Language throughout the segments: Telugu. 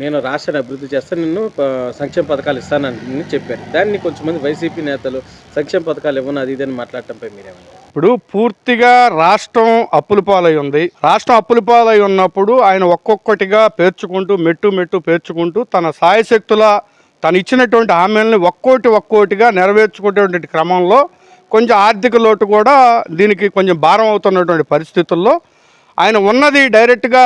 నేను రాష్ట్రాన్ని అభివృద్ధి చేస్తే నిన్ను సంక్షేమ పథకాలు ఇస్తానని చెప్పారు. దాన్ని కొంచెమంది వైసీపీ నేతలు సంక్షేమ పథకాలు ఇవ్వను అది ఇదని మాట్లాడటంపై మీరేమంటారు? ఇప్పుడు పూర్తిగా రాష్ట్రం అప్పుల పాలై ఉంది. రాష్ట్రం అప్పుల పాలై ఉన్నప్పుడు ఆయన ఒక్కొక్కటిగా పేర్చుకుంటూ మెట్టు మెట్టు పేర్చుకుంటూ తన సాయశక్తుల తను ఇచ్చినటువంటి హామీలని ఒక్కోటి ఒక్కోటిగా నెరవేర్చుకునేటువంటి క్రమంలో కొంచెం ఆర్థిక లోటు కూడా దీనికి కొంచెం భారం అవుతున్నటువంటి పరిస్థితుల్లో ఆయన ఉన్నది డైరెక్ట్గా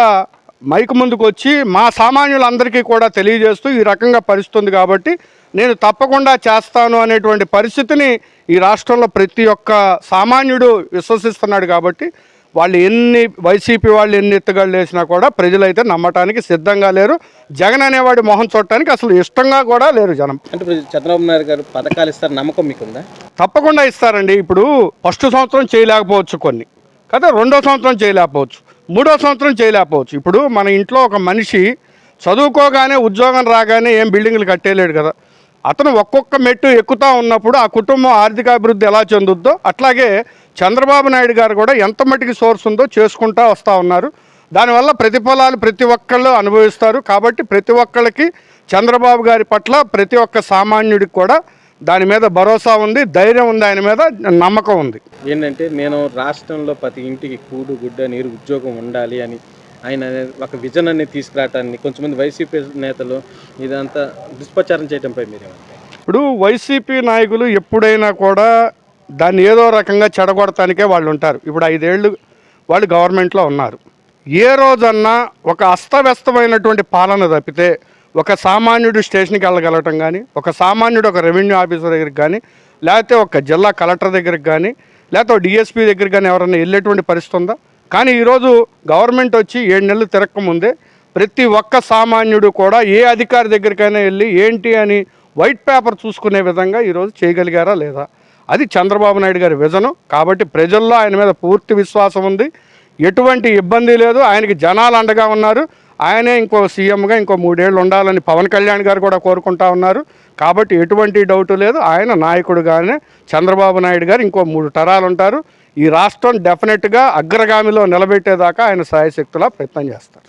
మైక్ ముందుకు వచ్చి మా సామాన్యులందరికీ కూడా తెలియజేస్తూ ఈ రకంగా పరిస్థితుంది కాబట్టి నేను తప్పకుండా చేస్తాను అనేటువంటి పరిస్థితిని ఈ రాష్ట్రంలో ప్రతి ఒక్క సామాన్యుడు విశ్వసిస్తున్నాడు కాబట్టి వాళ్ళు ఎన్ని వైసీపీ వాళ్ళు ఎన్ని ఎత్తుగాళ్ళు వేసినా కూడా ప్రజలైతే నమ్మటానికి సిద్ధంగా లేరు. జగన్ అనేవాడి మొహం చూడటానికి అసలు ఇష్టంగా కూడా లేరు జనం. అంటే చంద్రబాబు నాయుడు గారు పథకాలు ఇస్తారు నమ్మకం మీకుందా? తప్పకుండా ఇస్తారండి. ఇప్పుడు ఫస్ట్ సంవత్సరం చేయలేకపోవచ్చు కొన్ని. కదా రెండో సంవత్సరం చేయలేకపోవచ్చు. మూడో సంవత్సరం చేయలేకపోవచ్చు. ఇప్పుడు మన ఇంట్లో ఒక మనిషి చదువుకోగానే ఉద్యోగం రాగానే ఏం బిల్డింగ్లు కట్టేయలేడు కదా. అతను ఒక్కొక్క మెట్టు ఎక్కుతా ఉన్నప్పుడు ఆ కుటుంబం ఆర్థికాభివృద్ధి ఎలా చెందుద్దో అట్లాగే చంద్రబాబు నాయుడు గారు కూడా ఎంత మటుకి సోర్స్ ఉందో చేసుకుంటా వస్తూ ఉన్నారు. దానివల్ల ప్రతిఫలాలు ప్రతి ఒక్కళ్ళు అనుభవిస్తారు. కాబట్టి ప్రతి ఒక్కళ్ళకి చంద్రబాబు గారి పట్ల ప్రతి ఒక్క సామాన్యుడికి కూడా దాని మీద భరోసా ఉంది ధైర్యం ఉంది ఆయన మీద నమ్మకం ఉంది. ఏంటంటే నేను రాష్ట్రంలో ప్రతి ఇంటికి కూడు గుడ్డ నీరు ఉద్యోగం ఉండాలి అని ఆయన ఒక విజన్ అనేది తీసుకురావటాన్ని కొంచెమంది వైసీపీ నేతలు ఇదంతా దుష్ప్రచారం చేయడంపై మీరేమంటారు ఇప్పుడు వైసీపీ నాయకులు ఎప్పుడైనా కూడా దాన్ని ఏదో రకంగా చెడగొడటానికే వాళ్ళు ఉంటారు. ఇప్పుడు ఐదేళ్ళు వాళ్ళు గవర్నమెంట్లో ఉన్నారు. ఏ రోజన్నా ఒక అస్తవ్యస్తమైనటువంటి పాలన తప్పితే ఒక సామాన్యుడు స్టేషన్కి వెళ్ళగలగటం కానీ ఒక సామాన్యుడు ఒక రెవెన్యూ ఆఫీసర్ దగ్గరికి కానీ లేకపోతే ఒక జిల్లా కలెక్టర్ దగ్గరికి కానీ లేకపోతే డిఎస్పీ దగ్గరికి కానీ ఎవరైనా వెళ్ళేటువంటి పరిస్థితి ఉందా? కానీ ఈరోజు గవర్నమెంట్ వచ్చి ఏడు నెలలు తిరక్కముందే ప్రతి ఒక్క సామాన్యుడు కూడా ఏ అధికారి దగ్గరికైనా వెళ్ళి ఏంటి అని వైట్ పేపర్ చూసుకునే విధంగా ఈరోజు చేయగలిగారా లేదా? అది చంద్రబాబు నాయుడు గారి విజను. కాబట్టి ప్రజల్లో ఆయన మీద పూర్తి విశ్వాసం ఉంది. ఎటువంటి ఇబ్బంది లేదు. ఆయనకి జనాలు అండగా ఉన్నారు. ఆయనే ఇంకో సీఎంగా ఇంకో మూడేళ్ళు ఉండాలని పవన్ కళ్యాణ్ గారు కూడా కోరుకుంటా ఉన్నారు. కాబట్టి ఎటువంటి డౌట్ లేదు. ఆయన నాయకుడుగానే చంద్రబాబు నాయుడు గారు ఇంకో మూడు తరాలు ఉంటారు ఈ రాష్ట్రం డెఫినెట్గా అగ్రగామిలో నిలబెట్టేదాకా ఆయన సాయశక్తులా ప్రయత్నం చేస్తారు.